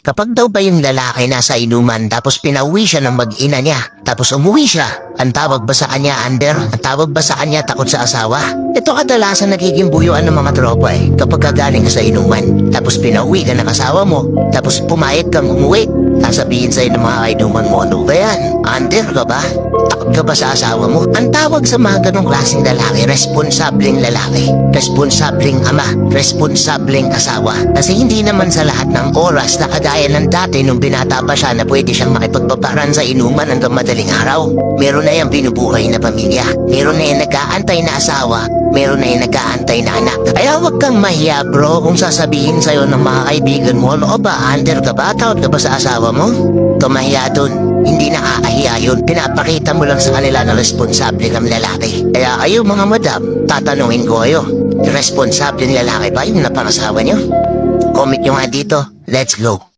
Kapag daw ba yung lalaki nasa inuman tapos pinauwi siya ng mag-ina niya, tapos umuwi siya, ang tawag ba sa kanya under? Ang tawag ba sa kanya takot sa asawa? Ito kadalasan nagiging buyuan ng mga tropa eh, kapag kagaling ka sa inuman, tapos pinauwi ka ng asawa mo, tapos pumayag kang umuwi, sasabihin sa'yo ng mga kainuman mo, ano ba yan? Under ka ba? Takot ka ba sa asawa mo? Ang tawag sa mga ganong klaseng lalaki, responsableng lalaki, responsableng ama, responsableng asawa. Kasi hindi naman sa lahat ng oras na kagaya ng dati nung binata pa siya na pwede siyang makipagpaparan sa inuman hanggang madaling araw. Meron na yung binubuhay na pamilya. Meron na yung nag-aantay na asawa. Meron na yung nag-aantay na anak. Kaya huwag kang mahiya bro kung sasabihin sa'yo ng mga kaibigan mo, ano ba, under ka ba? Tawad ka ba sa asawa mo? Tumahiya dun. Hindi nakakahiya yun. Pinapakita mo lang sa kanila na responsable kang lalaki. Kaya kayo mga madam, tatanungin ko kayo. Responsable lalaki ba yung napangasawa niyo? Comment nyo nga dito. Let's go.